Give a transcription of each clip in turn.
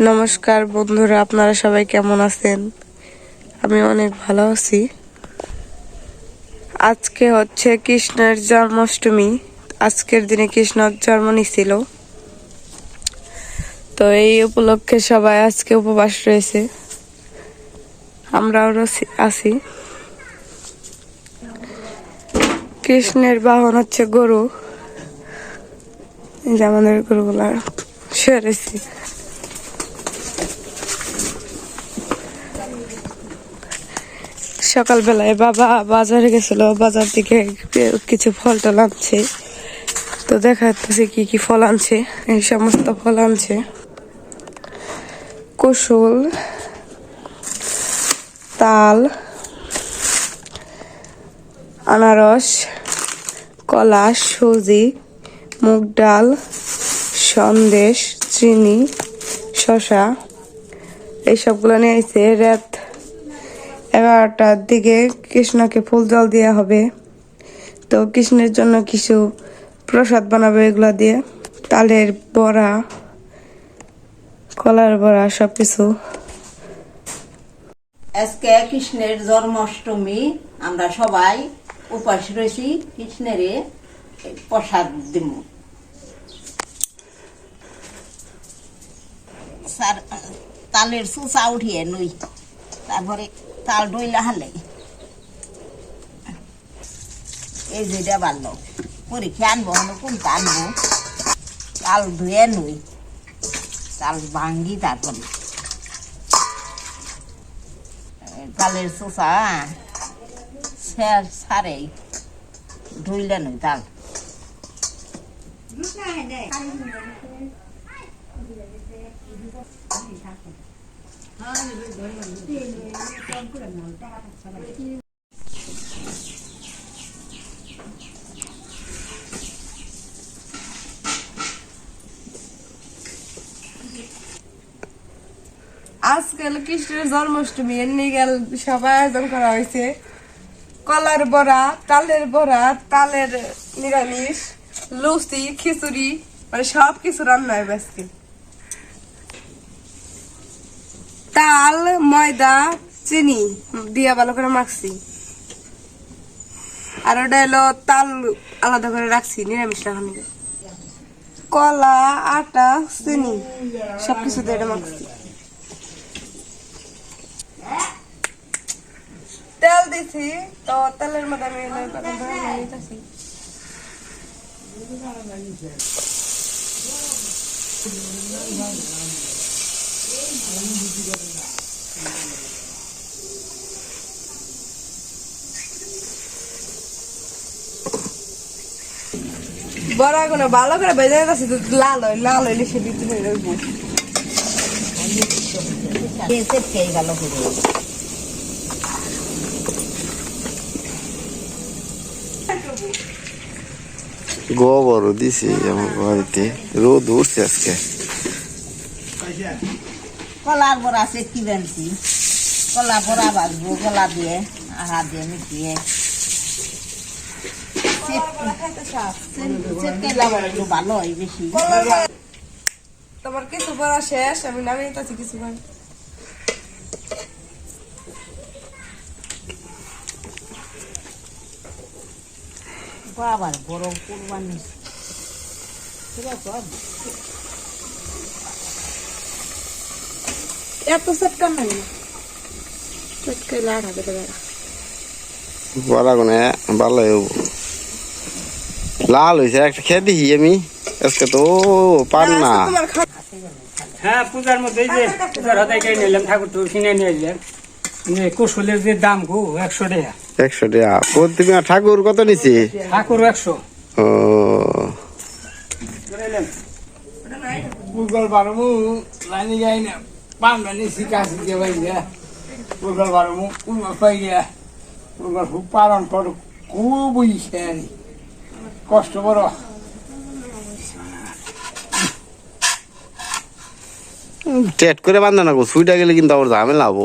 নমস্কার বন্ধুরা, আপনারা সবাই কেমন আছেন? আমি অনেক ভালো আছি। আজকে হচ্ছে কৃষ্ণের জন্মাষ্টমী। আজকের দিনে কৃষ্ণ জন্ম নিছিল। তো এই উপলক্ষে সবাই আজকে উপবাস রয়েছে। আমরাও আছি। কৃষ্ণের বাহন হচ্ছে গরু। যে আমাদের গরুগুলা সেরেছি সকালবেলায় বাবা বাজারে গেছিল, বাজার থেকে কিছু ফল টল আনছে। তো দেখা যাচ্ছে কি কি ফল আনছে, এই সমস্ত ফল আনছে। কুশুল তাল, আনারস, কলা, সুজি, মুগ ডাল, সন্দেশ, চিনি শশা এইসবগুলো নিয়ে আইছে। রাত এগারোটার দিকে কৃষ্ণকে ফুল জল দেওয়া হবে। তো কৃষ্ণের জন্য কিছু প্রসাদ বানাবে এগুলো দিয়ে। তালের বড়া, কলার বড়া সব কিছু আজকে কৃষ্ণের জন্মাষ্টমী, আমরা সবাই উপাস রয়েছি, কৃষ্ণের প্রসাদ দিব। তালের সুসা উঠিয়ে নই। তারপরে তাল ডইলা হালে এই যেটা বাড়লো। পরীক্ষা আনব, হলো কোনটা আনব? তাল ধুয়ে নই। তাল ভাঙ্গি তারপর তালের চোষা সারে ধুইলে নই তাল। আজকাল কৃষ্ণের জন্মাষ্টমী, এমনি গেল সবাই আয়োজন করা হয়েছে। কলার বড়া, তালের বড়া, তালের নিরামিষ লুচি খিচুড়ি মানে সব কিছু রান্না হবে আজকে। তাল ময়দা, চিনি দিয়া ভালো করে মাখছি। আর ওটা হলো তাল আলাদা করে রাখছি, নিরামিষ রাখানি কলা, আটা, চিনি, সবকিছু দিয়ে এটা মাখছি। তেল দিছি, তো তেলের মধ্যে আমি বড় কোনো ভালো করে বেজে গেছে তো লাল হয় লাল হইলে সে দিতে হয়ে চেটকে গেল গোবর দিছি আমার বাড়িতে রোদ উঠছে আজকে। কলার বড়া আছে কি বেনছি কলা বড়া বাজবো কলা দিয়ে আহা দিয়ে মিশিয়ে ভালো হয় বেশি। তোমার কিছু পড়া শেষ আমি নামিয়ে নিতেছি কিছু বাবার বড় কুরবানি। এত নাই বেটা বেড়া বড়া কোনে ভালো হইব। লাল হয়েছে একটা খেয়ে দিই আমি। আজকে তো পান না। হ্যাঁ পূজার মধ্যে যে পূজার হাতে গিয়ে নিলাম ঠাকুর তো কিনে নিয়ে এলাম মানে কুশলের যে দাম গো একশো টাকা। একশো টাকা। তুমি ঠাকুর কত নিছি? ঠাকুর একশো। ও। পুরগল বারমু লাইনে যাই না। পান মানে শিকাশি যা পুরগল বারমু পুরগল পাই গিয়া। পুরগল খুব পালন পর খুবই সেরি কষ্ট বড় টেট করে বান্ধা না গো সুইটা গেলে কিন্তু আবার ঝামেলা হব।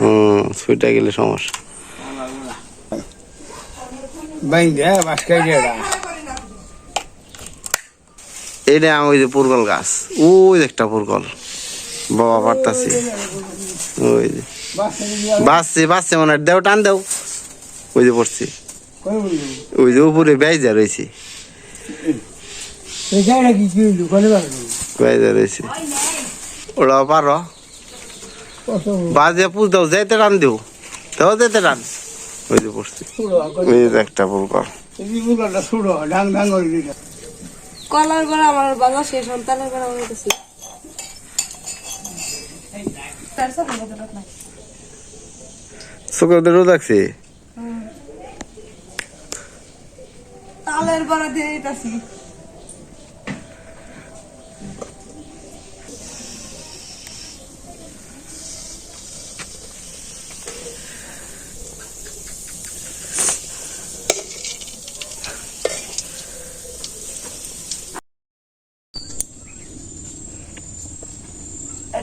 হুম সুইটা গেলে সমস্যা। বাইন দে বাসকাই দিয়ে এটা ওই যে পুরগল গাছ। ওই একটা পুরগল। বাবা পারতাছি। ওই যে। বাসছে বাসছে মনে দেও, টান দেও। ওই যে পড়ছি। ওই যে উপরে বেজা রয়েছে। বেজা রয়েছে। ওরা পারো। বাজে পুজ দাও যাইতে টান দিও। দাও যাইতে টান। ওই যে পড়ছি। ওই একটা পুরগল। ডাং ডাং করে কলার গোড়া আমার বাবা সে সন্তানের গোড়া আমার কাছে। কতটা নাই রোদ আছে তালের বড়া দিয়ে দিতেছি।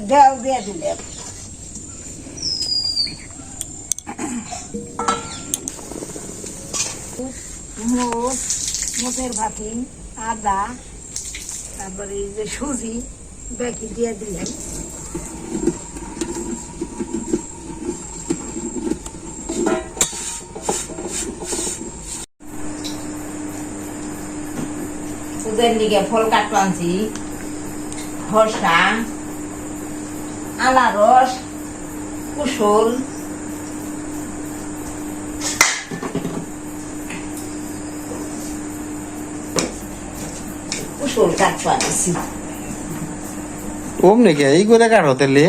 দেও, দিয়ে দিলে। মুখের ভাতি আদা, তারপরে এই যে সুজি দিয়ে দিলেন। ওদের দিকে ফল আনছি। হর্ষা আনারস কুসুল কুসুল কাটতো আনছি ওম নাকি এই করে কাটো তেলে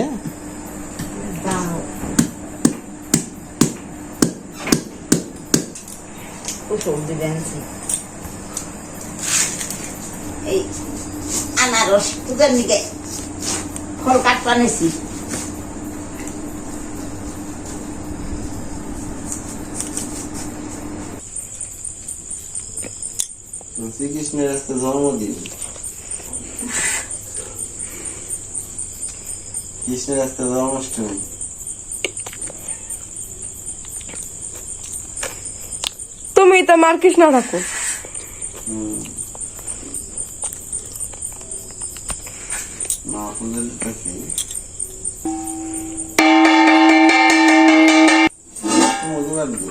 কুসুল এই আনারস তোদের দিকে ফল কাটতো আনেছি। শ্রীকৃষ্ণের আজকে জন্মদিন। কৃষ্ণের আজকে জন্মাষ্টমী। তুমি তো মার কৃষ্ণ ঠাকুর। মা আপনাদের কাছে মধু কাটবে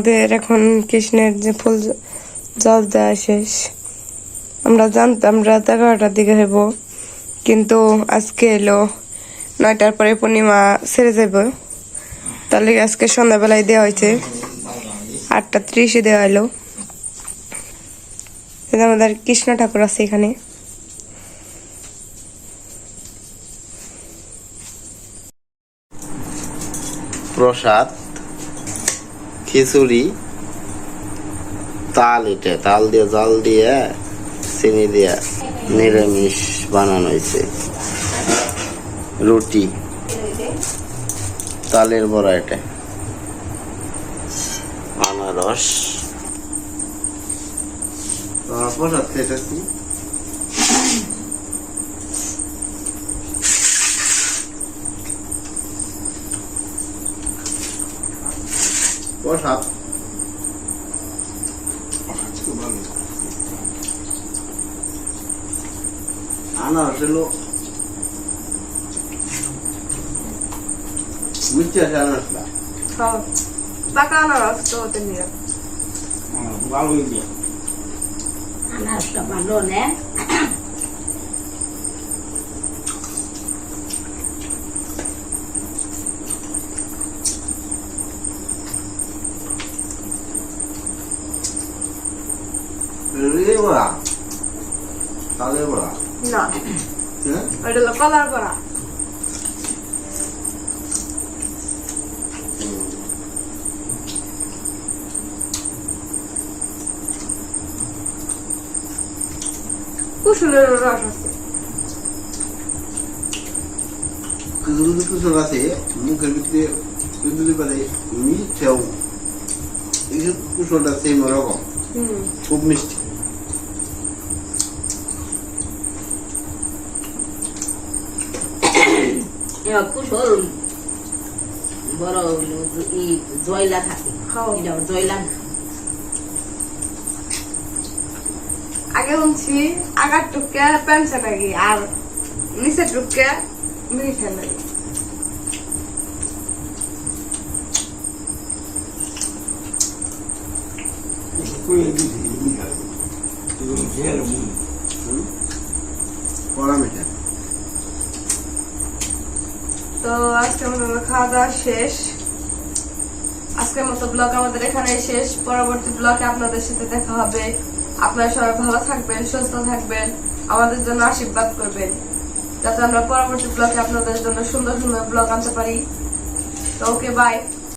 আমাদের এখন কৃষ্ণের যে ফুল জল দেওয়া শেষ। আমরা জানতাম রাত এগারোটার দিকে হইব, কিন্তু আজকে এলো নয়টার পরে পূর্ণিমা ছেড়ে যাব তাহলে আজকে সন্ধ্যাবেলায় দেওয়া হয়েছে। আটটা ত্রিশে দেওয়া এই আমাদের কৃষ্ণ ঠাকুর আছে এখানে। প্রসাদ খিচুড়ি, তাল এটা, তাল দিয়ে জল দিয়ে, চিনি দিয়ে নিরামিষ বানানো হয়েছে। রুটি, তালের বড়া এটা। আনারস। তোমার প্রসাদ খেতেছি প্রসাদ আনারস হলো মিষ্টি আছে আনারসটা পাকা আনারস তো ওতে নিয়ে ভালো হয়ে রে বড়া। তাদের বড়া। না। হ্যাঁ? ওইটা হলো কলার বড়া। কুসুলের রস আছে। কিছু কুসুম আছে মুখের ভিতরে পারে এই যে কুসুমটা সেম রকম খুব মিষ্টি। কুশল। বড় ই জয়লা থাকে। খাও। জয়লা না। আগে শুনছি আগার টুকে পেনশন নাকি আর নিচের টুকে মিঠে নাকি করে দিছি মিঠাই এগুলো খেয়ে মুই কড়া মিঠা তো আজকে আমাদের খাওয়া দাওয়া শেষ। আজকের মতো ব্লগ আমাদের এখানে শেষ। পরবর্তী ব্লগে আপনাদের সাথে দেখা হবে। আপনারা সবাই ভালো থাকবেন, সুস্থ থাকবেন, আমাদের জন্য আশীর্বাদ করবেন। যাতে আমরা পরবর্তী ব্লগে আপনাদের জন্য সুন্দর সুন্দর ব্লগ আনতে পারি। তো ওকে বাই